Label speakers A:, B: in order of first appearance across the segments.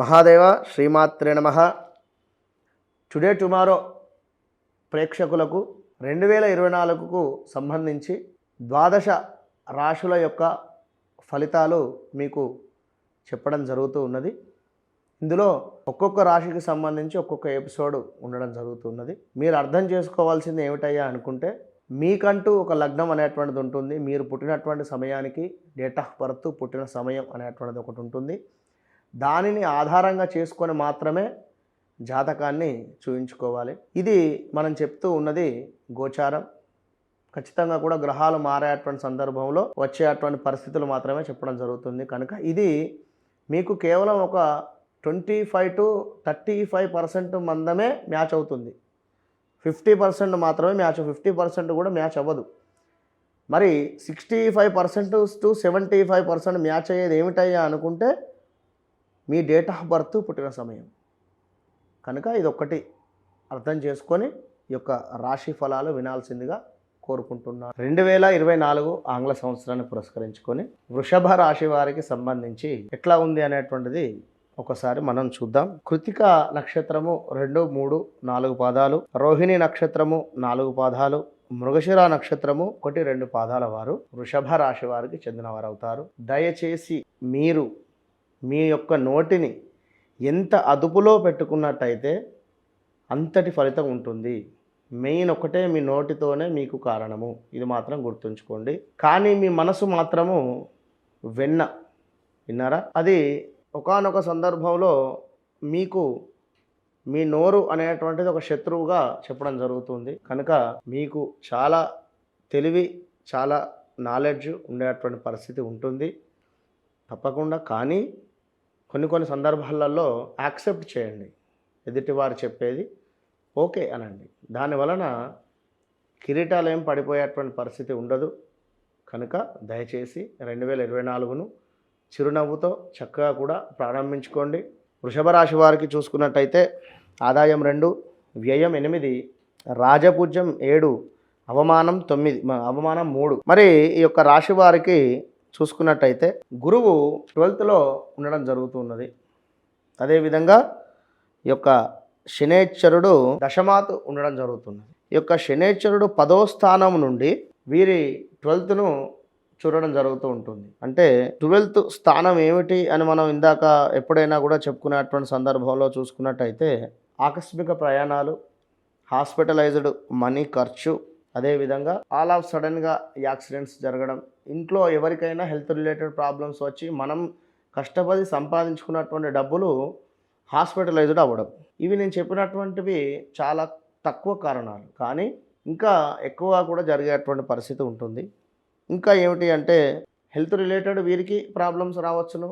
A: మహాదేవ శ్రీమాత్రే నమ. Today tomorrow ప్రేక్షకులకు రెండు వేల ఇరవై నాలుగుకు సంబంధించి ద్వాదశ రాశుల యొక్క ఫలితాలు మీకు చెప్పడం జరుగుతూ ఉన్నది. ఇందులో ఒక్కొక్క రాశికి సంబంధించి ఒక్కొక్క ఎపిసోడ్ ఉండడం జరుగుతున్నది మీరు అర్థం చేసుకోవాల్సింది ఏమిటయ్యా అనుకుంటే మీకంటూ ఒక లగ్నం అనేటువంటిది ఉంటుంది. మీరు పుట్టినటువంటి సమయానికి డేట్ ఆఫ్ బర్త్ పుట్టిన సమయం అనేటువంటిది ఒకటి ఉంటుంది. దానిని ఆధారంగా చేసుకొని మాత్రమే జాతకాన్ని చూయించుకోవాలి. ఇది మనం చెప్తూ ఉన్నది గోచారం. ఖచ్చితంగా కూడా గ్రహాలు మారేటువంటి సందర్భంలో వచ్చేటువంటి పరిస్థితులు మాత్రమే చెప్పడం జరుగుతుంది. కనుక ఇది మీకు కేవలం ఒక twenty five to thirty five percent మందమే match అవుతుంది. ఫిఫ్టీ పర్సెంట్ మాత్రమే మ్యాచ్ ఫిఫ్టీ పర్సెంట్ కూడా మ్యాచ్ అవ్వదు. మరి sixty five percent to seventy five percent match అయ్యేది ఏమిటయ్యా అనుకుంటే మీ డేట్ ఆఫ్ బర్త్ పుట్టిన సమయం. కనుక ఇది ఒక్కటి అర్థం చేసుకొని ఈ యొక్క రాశి ఫలాలు వినాల్సిందిగా కోరుకుంటున్నాను రెండు వేల ఇరవై నాలుగు ఆంగ్ల సంవత్సరాన్ని పురస్కరించుకొని వృషభ రాశి వారికి సంబంధించి ఎట్లా ఉంది అనేటువంటిది ఒకసారి మనం చూద్దాం. కృతిక నక్షత్రము రెండు మూడు నాలుగు పాదాలు రోహిణి నక్షత్రము నాలుగు పాదాలు మృగశిర నక్షత్రము ఒకటి రెండు పాదాల వారు వృషభ రాశి వారికి చెందినవారు అవుతారు దయచేసి మీరు మీ యొక్క నోటిని ఎంత అదుపులో పెట్టుకున్నట్టయితే అంతటి ఫలితం ఉంటుంది. మెయిన్ ఒకటే మీ నోటితోనే మీకు కారణము. ఇది మాత్రం గుర్తుంచుకోండి. కానీ మీ మనసు మాత్రము వెన్న. విన్నారా? అది ఒకానొక సందర్భంలో మీకు మీ నోరు అనేటువంటిది ఒక శత్రువుగా చెప్పడం జరుగుతుంది. కనుక మీకు చాలా తెలివి చాలా నాలెడ్జ్ ఉండేటువంటి పరిస్థితి ఉంటుంది. తప్పకుండా. కానీ కొన్ని కొన్ని సందర్భాలలో యాక్సెప్ట్ చేయండి. ఎదుటివారు చెప్పేది ఓకే అనండి. దాని వలన కిరీటాలు ఏం పడిపోయేటువంటి పరిస్థితి ఉండదు. కనుక దయచేసి రెండు వేల ఇరవై నాలుగును చిరునవ్వుతో చక్కగా కూడా ప్రారంభించుకోండి. వృషభ రాశి వారికి చూసుకున్నట్టయితే ఆదాయం రెండు వ్యయం ఎనిమిది రాజపూజ్యం ఏడు అవమానం తొమ్మిది అవమానం మూడు. మరి ఈ యొక్క రాశి వారికి చూసుకున్నట్టయితే గురువు ట్వెల్త్లో ఉండడం జరుగుతున్నది. అదేవిధంగా ఈ యొక్క శనేశ్వరుడు దశమాత్ ఉండడం జరుగుతున్నది. ఈ యొక్క శనేశ్వరుడు పదో స్థానం నుండి వీరి ట్వెల్త్ను చూడడం జరుగుతూ ఉంటుంది. అంటే ట్వెల్త్ స్థానం ఏమిటి అని మనం ఇందాక ఎప్పుడైనా కూడా చెప్పుకునేటువంటి సందర్భంలో చూసుకున్నట్టయితే ఆకస్మిక ప్రయాణాలు హాస్పిటలైజ్డ్ మనీ ఖర్చు అదేవిధంగా ఆల్ ఆఫ్ సడన్గా యాక్సిడెంట్స్ జరగడం. ఇంట్లో ఎవరికైనా హెల్త్ రిలేటెడ్ ప్రాబ్లమ్స్ వచ్చి మనం కష్టపడి సంపాదించుకున్నటువంటి డబ్బులు హాస్పిటలైజ్డ్ అవ్వడం. ఇవి నేను చెప్పినటువంటివి చాలా తక్కువ కారణాలు. కానీ ఇంకా ఎక్కువ కూడా జరిగేటువంటి పరిస్థితి ఉంటుంది. ఇంకా ఏమిటి అంటే హెల్త్ రిలేటెడ్ వీరికి ప్రాబ్లమ్స్ రావచ్చును.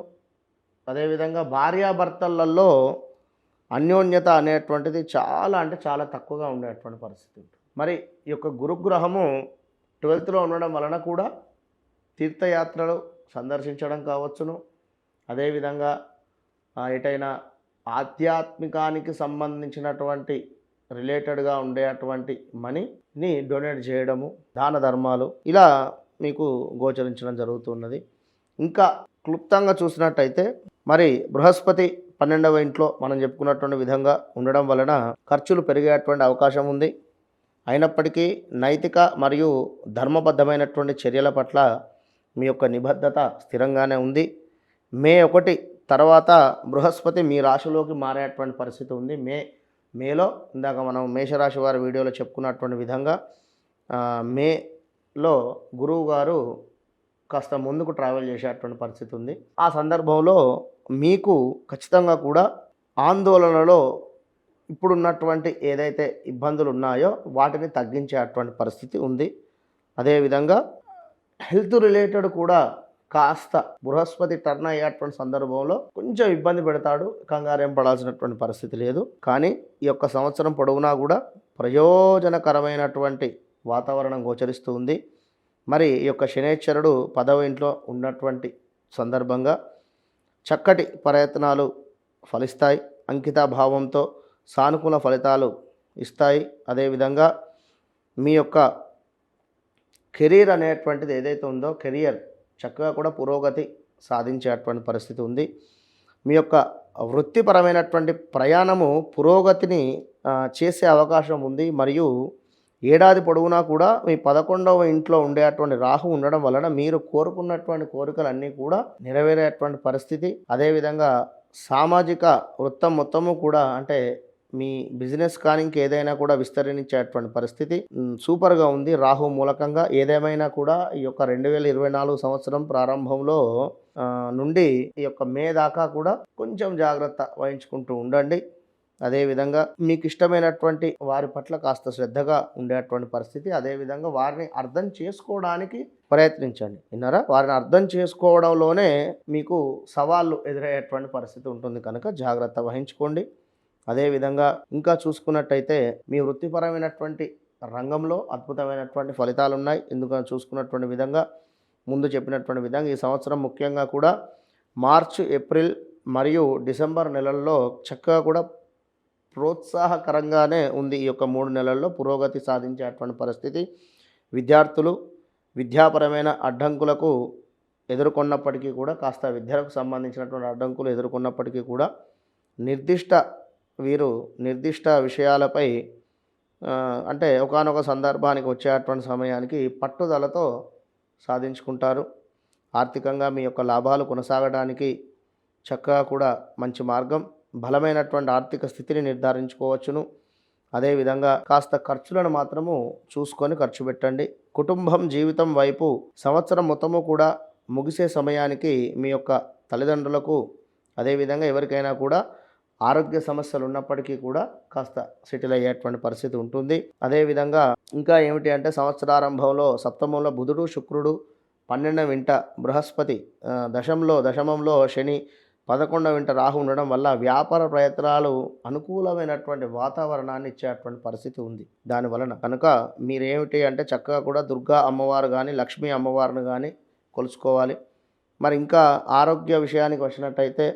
A: అదేవిధంగా భార్యాభర్తలలో అన్యోన్యత అనేటువంటిది చాలా అంటే చాలా తక్కువగా ఉండేటువంటి పరిస్థితి ఉంటుంది. మరి ఈ యొక్క గురుగ్రహము ట్వెల్త్లో ఉండడం వలన కూడా తీర్థయాత్రలు సందర్శించడం కావచ్చును. అదేవిధంగా ఎటైనా ఆధ్యాత్మికానికి సంబంధించినటువంటి రిలేటెడ్గా ఉండే అటువంటి మనీని డొనేట్ చేయడము దాన ధర్మాలు ఇలా మీకు గోచరించడం జరుగుతున్నది. ఇంకా క్లుప్తంగా చూసినట్టయితే మరి బృహస్పతి పన్నెండవ ఇంట్లో మనం చెప్పుకున్నటువంటి విధంగా ఉండడం వలన ఖర్చులు పెరిగేటువంటి అవకాశం ఉంది. అయినప్పటికీ నైతిక మరియు ధర్మబద్ధమైనటువంటి చర్యల పట్ల మీ యొక్క నిబద్ధత స్థిరంగానే ఉంది. మే ఒకటి తర్వాత బృహస్పతి మీ రాశిలోకి మారేటువంటి పరిస్థితి ఉంది. మే మేలో ఇందాక మనం మేషరాశి వారి వీడియోలో చెప్పుకున్నటువంటి విధంగా మేలో గురువు గారు కాస్త ముందుకు ట్రావెల్ చేసేటువంటి పరిస్థితి ఉంది. ఆ సందర్భంలో మీకు ఖచ్చితంగా కూడా ఆందోళనలో ఇప్పుడున్నటువంటి ఏదైతే ఇబ్బందులు ఉన్నాయో వాటిని తగ్గించేటువంటి పరిస్థితి ఉంది. అదేవిధంగా హెల్త్ రిలేటెడ్ కూడా కాస్త బృహస్పతి టర్న్ అయ్యేటువంటి సందర్భంలో కొంచెం ఇబ్బంది పెడతాడు కంగారేం పడాల్సినటువంటి పరిస్థితి లేదు. కానీ ఈ యొక్క సంవత్సరం పొడవునా కూడా ప్రయోజనకరమైనటువంటి వాతావరణం గోచరిస్తూ ఉంది. మరి ఈ యొక్క శనేశ్వరుడు పదవ ఇంట్లో ఉన్నటువంటి సందర్భంగా చక్కటి ప్రయత్నాలు ఫలిస్తాయి. అంకితాభావంతో సానుకూల ఫలితాలు ఇస్తాయి. అదేవిధంగా మీ యొక్క కెరీర్ అనేటువంటిది ఏదైతే ఉందో కెరియర్ చక్కగా కూడా పురోగతి సాధించేటువంటి పరిస్థితి ఉంది. మీ యొక్క వృత్తిపరమైనటువంటి ప్రయాణము పురోగతిని చేసే అవకాశం ఉంది. మరియు ఏడాది పొడవునా కూడా మీ పదకొండవ ఇంట్లో ఉండేటువంటి రాహు ఉండడం వలన మీరు కోరుకున్నటువంటి కోరికలన్నీ కూడా నెరవేరేటువంటి పరిస్థితి. అదేవిధంగా సామాజిక వృత్తం మొత్తము కూడా అంటే మీ బిజినెస్ కానీ ఇంకేదైనా కూడా విస్తరించేటువంటి పరిస్థితి. సూపర్గా ఉంది. రాహు మూలకంగా ఏదేమైనా కూడా ఈ యొక్క రెండు వేల ఇరవై నాలుగు సంవత్సరం ప్రారంభంలో నుండి ఈ యొక్క మే దాకా కూడా కొంచెం జాగ్రత్త వహించుకుంటూ ఉండండి. అదేవిధంగా మీకు ఇష్టమైనటువంటి వారి పట్ల కాస్త శ్రద్ధగా ఉండేటువంటి పరిస్థితి. అదేవిధంగా వారిని అర్థం చేసుకోవడానికి ప్రయత్నించండి. విన్నారా? వారిని అర్థం చేసుకోవడంలోనే మీకు సవాళ్ళు ఎదురయ్యేటువంటి పరిస్థితి ఉంటుంది. కనుక జాగ్రత్త వహించుకోండి. అదేవిధంగా ఇంకా చూసుకున్నట్టయితే మీ వృత్తిపరమైనటువంటి రంగంలో అద్భుతమైనటువంటి ఫలితాలు ఉన్నాయి ఎందుకని చూసుకున్నటువంటి విధంగా ముందు చెప్పినటువంటి విధంగా ఈ సంవత్సరం ముఖ్యంగా కూడా మార్చ్ ఏప్రిల్ మరియు డిసెంబర్ నెలల్లో చక్కగా కూడా ప్రోత్సాహకరంగానే ఉంది ఈ యొక్క మూడు నెలల్లో పురోగతి సాధించేటువంటి పరిస్థితి. విద్యార్థులు విద్యాపరమైన అడ్డంకులకు ఎదుర్కొన్నప్పటికీ కూడా కాస్త విద్యలకు సంబంధించినటువంటి అడ్డంకులు ఎదుర్కొన్నప్పటికీ కూడా నిర్దిష్ట వీరు నిర్దిష్ట విషయాలపై అంటే ఒకానొక సందర్భానికి వచ్చేటువంటి సమయానికి పట్టుదలతో సాధించుకుంటారు. ఆర్థికంగా మీ యొక్క లాభాలు కొనసాగడానికి చక్కగా కూడా మంచి మార్గం బలమైనటువంటి ఆర్థిక స్థితిని నిర్ధారించుకోవచ్చును. అదేవిధంగా కాస్త ఖర్చులను మాత్రము చూసుకొని ఖర్చు పెట్టండి. కుటుంబం జీవితం వైపు సంవత్సరం మొత్తము కూడా ముగిసే సమయానికి మీ యొక్క తల్లిదండ్రులకు అదేవిధంగా ఎవరికైనా కూడా ఆరోగ్య సమస్యలు ఉన్నప్పటికీ కూడా కాస్త సెటిల్ అయ్యేటువంటి పరిస్థితి ఉంటుంది. అదేవిధంగా ఇంకా ఏమిటి అంటే సంవత్సరారంభంలో సప్తమంలో బుధుడు శుక్రుడు పన్నెండవ వింట బృహస్పతి దశంలో దశమంలో శని పదకొండవ వింట రాహు ఉండడం వల్ల వ్యాపార ప్రయత్నాలు అనుకూలమైనటువంటి వాతావరణాన్ని ఇచ్చేటువంటి పరిస్థితి ఉంది. దాని వలన కనుక మీరేమిటి అంటే చక్కగా కూడా దుర్గా అమ్మవారు కానీ లక్ష్మీ అమ్మవారిని కానీ కొలుసుకోవాలి మరి ఇంకా ఆరోగ్య విషయానికి వచ్చినట్టయితే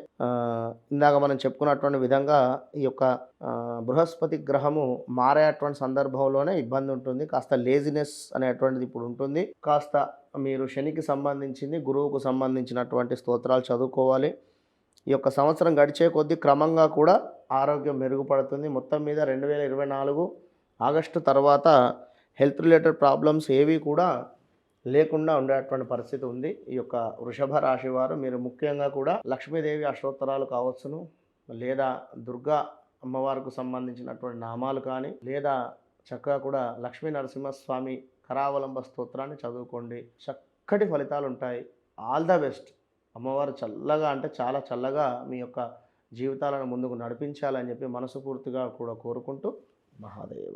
A: ఇందాక మనం చెప్పుకున్నటువంటి విధంగా ఈ యొక్క బృహస్పతి గ్రహము మారేటువంటి సందర్భంలోనే ఇబ్బంది ఉంటుంది. కాస్త లేజినెస్ అనేటువంటిది ఇప్పుడు ఉంటుంది. కాస్త మీరు శనికి సంబంధించింది గురువుకు సంబంధించినటువంటి స్తోత్రాలు చదువుకోవాలి. ఈ యొక్క సంవత్సరం గడిచే కొద్దీ క్రమంగా కూడా ఆరోగ్యం మెరుగుపడుతుంది. మొత్తం మీద రెండు వేల ఇరవై నాలుగు ఆగస్టు తర్వాత హెల్త్ రిలేటెడ్ ప్రాబ్లమ్స్ ఏవి కూడా లేకుండా ఉండేటువంటి పరిస్థితి ఉంది. ఈ యొక్క వృషభ రాశి వారు మీరు ముఖ్యంగా కూడా లక్ష్మీదేవి అష్టోత్తరాలు కావచ్చును లేదా దుర్గా అమ్మవారికి సంబంధించినటువంటి నామాలు కానీ లేదా చక్కగా కూడా లక్ష్మీ నరసింహస్వామి కరావలంబ స్తోత్రాన్ని చదువుకోండి. చక్కటి ఫలితాలు ఉంటాయి. All the best. అమ్మవారు చల్లగా అంటే చాలా చల్లగా మీ యొక్క జీవితాలను ముందుకు నడిపించాలని చెప్పి మనస్ఫూర్తిగా కూడా కోరుకుంటూ మహాదేవ.